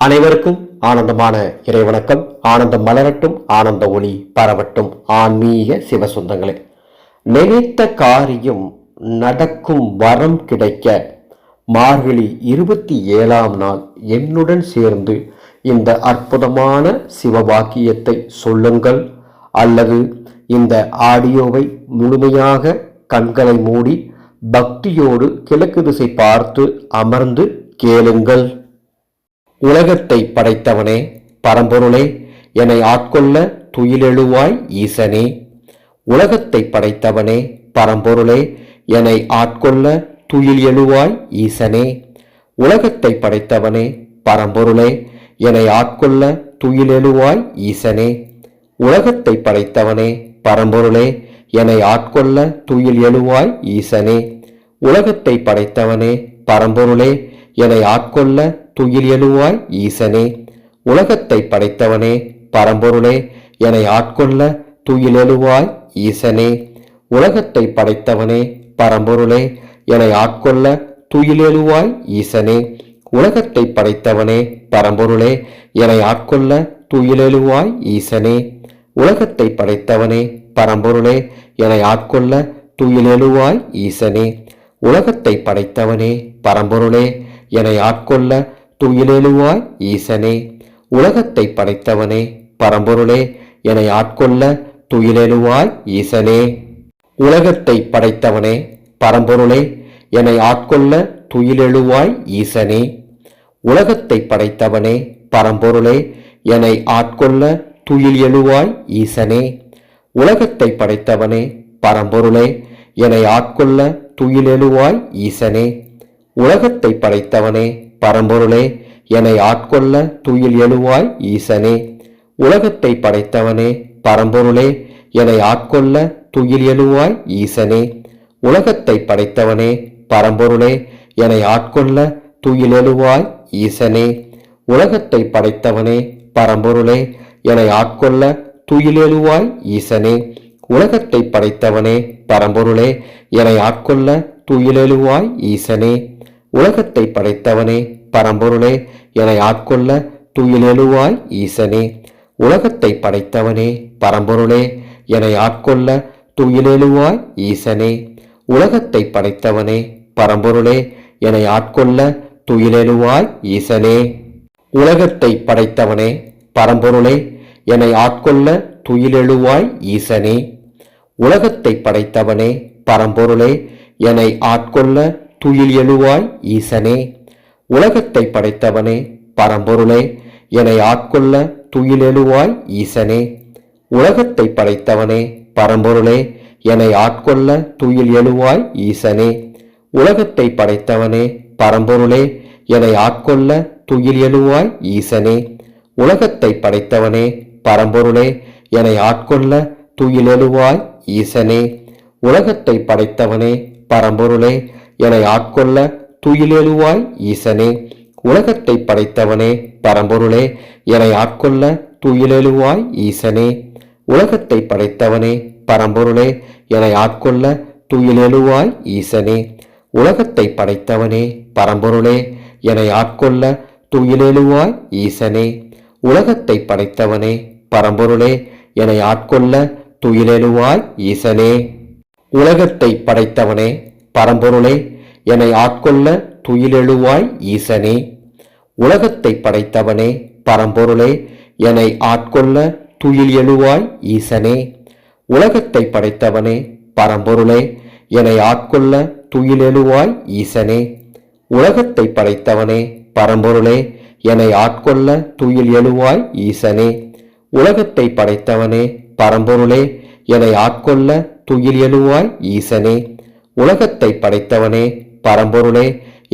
அனைவருக்கும் ஆனந்தமான இறைவணக்கம் ஆனந்தம் மலரட்டும் ஆனந்த ஒளி பரவட்டும். ஆன்மீக சிவசொந்தங்களே நினைத்த காரியம் நடக்கும் வரம் கிடைக்க மார்கழி இருபத்தி ஏழாம் நாள் என்னுடன் சேர்ந்து இந்த அற்புதமான சிவவாக்கியத்தை சொல்லுங்கள். அல்லது இந்த ஆடியோவை முழுமையாக கண்களை மூடி பக்தியோடு கிழக்கு திசை பார்த்து அமர்ந்து கேளுங்கள். உலகத்தை படைத்தவனே பரம்பொருளே என்னை ஆட்கொள்ள துயிலெழுவாய் ஈசனே. உலகத்தை படைத்தவனே பரம்பொருளே என்னை ஆட்கொள்ள துயில் எழுவாய் ஈசனே. உலகத்தை படைத்தவனே பரம்பொருளே என்னை ஆட்கொள்ள துயில் எழுவாய் ஈசனே. உலகத்தை படைத்தவனே பரம்பொருளே என்னை ஆட்கொள்ள துயில் எழுவாய் ஈசனே. உலகத்தை படைத்தவனே பரம்பொருளே என்னை ஆட்கொள்ள துயில் எழுவாய் ஈசனே? உலகத்தை படைத்தவனே பரம்பொருளே என்னை ஆட்கொள்ள துயில் எழுவாய் ஈசனே. உலகத்தை படைத்தவனே பரம்பொருளே என்னை ஆட்கொள்ள துயில் எழுவாய் ஈசனே. உலகத்தை படைத்தவனே பரம்பொருளே என்னை ஆட்கொள்ள துயில் எழுவாய் ஈசனே. உலகத்தை படைத்தவனே பரம்பொருளே என்னை ஆட்கொள்ள துயில் எழுவாய் ஈசனே. உலகத்தை படைத்தவனே பரம்பொருளே என்னை ஆட்கொள்ள துயிலெழுவாய் ஈசனே. உலகத்தை படைத்தவனே பரம்பொருளே என்னை ஆட்கொள்ள துயிலெழுவாய் ஈசனே. உலகத்தை படைத்தவனே பரம்பொருளே என்னை ஆட்கொள்ள துயிலெழுவாய் ஈசனே. உலகத்தை படைத்தவனே பரம்பொருளே என்னை ஆட்கொள்ள துயில் எழுவாய் ஈசனே. உலகத்தை படைத்தவனே பரம்பொருளே என்னை ஆட்கொள்ள துயில் எழுவாய் ஈசனே. உலகத்தை படைத்தவனே பரம்பொருளே என்னை ஆட்கொள்ள துயில் எழுவாய் ஈசனே. உலகத்தை படைத்தவனே பரம்பொருளே என்னை ஆட்கொள்ள துயில் எழுவாய் ஈசனே. உலகத்தை படைத்தவனே பரம்பொருளே என்னை ஆட்கொள்ள துயில் எழுவாய் ஈசனே. உலகத்தை படைத்தவனே பரம்பொருளே என்னை ஆட்கொள்ள துயில் எழுவாய் ஈசனே. உலகத்தை படைத்தவனே பரம்பொருளே என்னை ஆட்கொள்ள துயிலெழுவாய் ஈசனே. உலகத்தை படைத்தவனே பரம்பொருளே என ஆட்கொள்ள துயிலெழுவாய் ஈசனே. உலகத்தை படைத்தவனே பரம்பொருளே என ஆட்கொள்ள துயிலெழுவாய் ஈசனே. உலகத்தை படைத்தவனே பரம்பொருளே என ஆட்கொள்ள துயிலெழுவாய் ஈசனே. உலகத்தை படைத்தவனே பரம்பொருளே என்னை ஆட்கொள்ள துயிலெழுவாய் ஈசனே. உலகத்தை படைத்தவனே பரம்பொருளே என்னை ஆட்கொள்ள துயில் எழுவாய் ஈசனே. உலகத்தை படைத்தவனே பரம்பொருளே. என்னை ஆட்கொள்ள துயில் எழுவாய் ஈசனே. உலகத்தை படைத்தவனே பரம்பொருளே. என்னை ஆட்கொள்ள துயில் எழுவாய் ஈசனே. உலகத்தை படைத்தவனே பரம்பொருளே. என்னை ஆட்கொள்ள துயில் எழுவாய் ஈசனே. உலகத்தை படைத்தவனே பரம்பொருளே. என்னை ஆட்கொள்ள துயில் எழுவாய் ஈசனே. உலகத்தை படைத்தவனே பரம்பொருளே. என்னை ஆட்கொள்ள துயிலெழுவாய் ஈசனே. உலகத்தை படைத்தவனே பரம்பொருளே. என்னை ஆட்கொள்ள துயிலெழுவாய் ஈசனே. உலகத்தை படைத்தவனே பரம்பொருளே. என்னை ஆட்கொள்ள துயிலெழுவாய் ஈசனே. உலகத்தை படைத்தவனே பரம்பொருளே. என்னை ஆட்கொள்ள துயிலெழுவாய் ஈசனே. உலகத்தை படைத்தவனே பரம்பொருளே. என்னை ஆட்கொள்ள துயிலெழுவாய் ஈசனே. உலகத்தை படைத்தவனே பரம்பொருளே என்னை ஆட்கொள்ள துயிலெழுவாய் ஈசனே. உலகத்தை படைத்தவனே பரம்பொருளே என்னை ஆட்கொள்ள துயில் எழுவாய் ஈசனே. உலகத்தை படைத்தவனே பரம்பொருளே என்னை ஆட்கொள்ள துயில் எழுவாய் ஈசனே. உலகத்தை படைத்தவனே பரம்பொருளே என்னை ஆட்கொள்ள துயில் எழுவாய் ஈசனே. உலகத்தை படைத்தவனே பரம்பொருளே என்னை ஆட்கொள்ள துயில் எழுவாய் ஈசனே. உலகத்தை படைத்தவனே பரம்பொருளே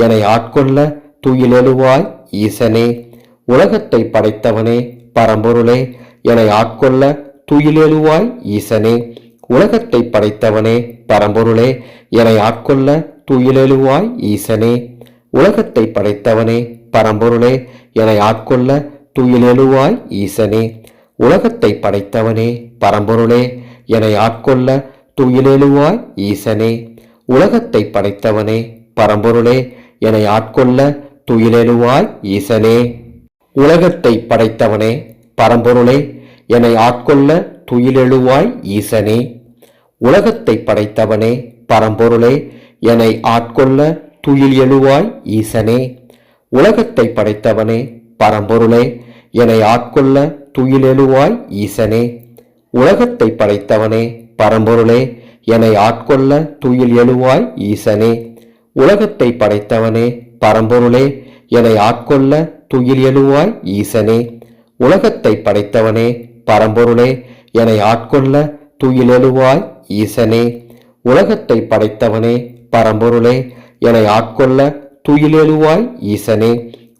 என்னை ஆட்கொள்ள துயிலெழுவாய் ஈசனே. உலகத்தை படைத்தவனே பரம்பொருளே என்னை ஆட்கொள்ள துயிலெழுவாய் ஈசனே. உலகத்தை படைத்தவனே பரம்பொருளே என்னை ஆட்கொள்ள துயில் எழுவாய் ஈசனே. உலகத்தை படைத்தவனே பரம்பொருளே என்னை ஆட்கொள்ள துயிலெழுவாய் ஈசனே. உலகத்தை படைத்தவனே பரம்பொருளே என்னை ஆட்கொள்ள துயிலெழுவாய் ஈசனே. உலகத்தை படைத்தவனே பரம்பொருளே என்னை ஆட்கொள்ள துயிலெழுவாய் ஈசனே. உலகத்தை படைத்தவனே பரம்பொருளே என்னை ஆட்கொள்ள துயிலெழுவாய் ஈசனே. உலகத்தை படைத்தவனே பரம்பொருளே என்னை ஆட்கொள்ள துயில் எழுவாய் ஈசனே. உலகத்தை படைத்தவனே பரம்பொருளே என்னை ஆட்கொள்ள துயில் எழுவாய் ஈசனே. உலகத்தை படைத்தவனே பரம்பொருளே என்னை ஆட்கொள்ள துயில் எழுவாய் ஈசனே. உலகத்தை படைத்தவனே பரம்பொருளே. என்னை ஆட்கொள்ள துயில் எழுவாய் ஈசனே. உலகத்தை படைத்தவனே பரம்பொருளே. என்னை ஆட்கொள்ள துயில் எழுவாய் ஈசனே. உலகத்தை படைத்தவனே பரம்பொருளே. என்னை ஆட்கொள்ள துயிலெழுவாய் ஈசனே.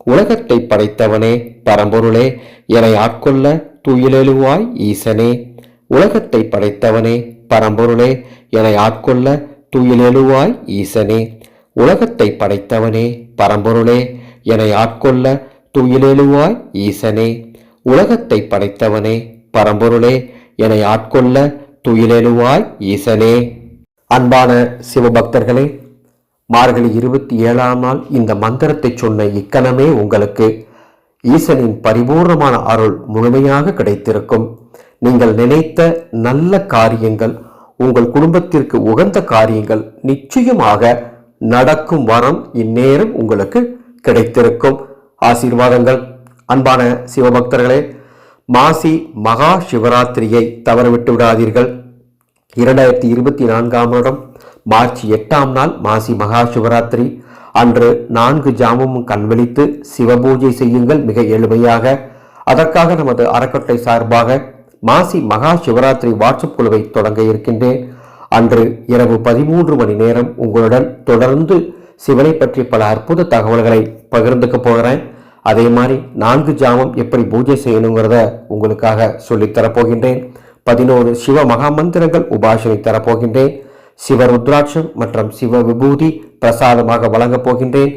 உலகத்தை படைத்தவனே பரம்பொருளே. என்னை ஆட்கொள்ள துயிலெழுவாய் ஈசனே. உலகத்தை படைத்தவனே பரம்பொருளே என்னை ஆட்கொள்ள துயிலெழுவாய் ஈசனே. உலகத்தை படைத்தவனே பரம்பொருளே என்னை ஆட்கொள்ள துயிலெழுவாய் ஈசனே. உலகத்தை படைத்தவனே பரம்பொருளே என்னை ஆட்கொள்ள துயிலெழுவாய் ஈசனே. அன்பான சிவபக்தர்களே மார்கழி இருபத்தி ஏழாம் நாள் இந்த மந்திரத்தை சொன்ன இக்கணமே உங்களுக்கு ஈசனின் பரிபூர்ணமான அருள் முழுமையாக கிடைத்திருக்கும். நீங்கள் நினைத்த நல்ல காரியங்கள் உங்கள் குடும்பத்திற்கு உகந்த காரியங்கள் நிச்சயமாக நடக்கும் வரம் இந்நேரம் உங்களுக்கு கிடைத்திருக்கும். ஆசீர்வாதங்கள். அன்பான சிவபக்தர்களே மாசி மகா சிவராத்திரியை தவறவிட்டு விடாதீர்கள். இரண்டாயிரத்தி இருபத்தி நான்காம் வருடம் மார்ச் எட்டாம் நாள் மாசி மகா சிவராத்திரி. அன்று நான்கு ஜாமமும் கண்வழித்து சிவபூஜை செய்யுங்கள் மிக எளிமையாக. அதற்காக நமது அறக்கட்டளை சார்பாக மாசி மகா சிவராத்திரி வாட்ஸ்அப் குழுவை தொடங்க இருக்கின்றேன். அன்று இரவு பதிமூன்று மணி நேரம் உங்களுடன் தொடர்ந்து சிவனை பற்றி பல அற்புத தகவல்களை பகிர்ந்துக்க போகிறேன். அதே மாதிரி நான்கு ஜாமம் எப்படி பூஜை செய்யணுங்கிறத உங்களுக்காக சொல்லித்தரப் போகின்றேன். பதினோரு சிவ மகாமந்திரங்கள் உபாசனை தரப்போகின்றேன் சிவ ருத்ராட்சம் மற்றும் சிவ விபூதி பிரசாதமாக வழங்கப் போகின்றேன்.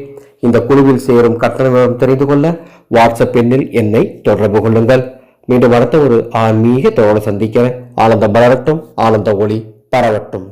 இந்த குழுவில் சேரும் கட்டண விவரம் தெரிந்து கொள்ள வாட்ஸ்அப் எண்ணில் என்னை தொடர்பு கொள்ளுங்கள். மீண்டும் அடுத்த ஒரு ஆன்மீக தோழ சந்திக்கிறேன். ஆனந்தம் வளரட்டும் ஆனந்த ஒளி பரவட்டும்.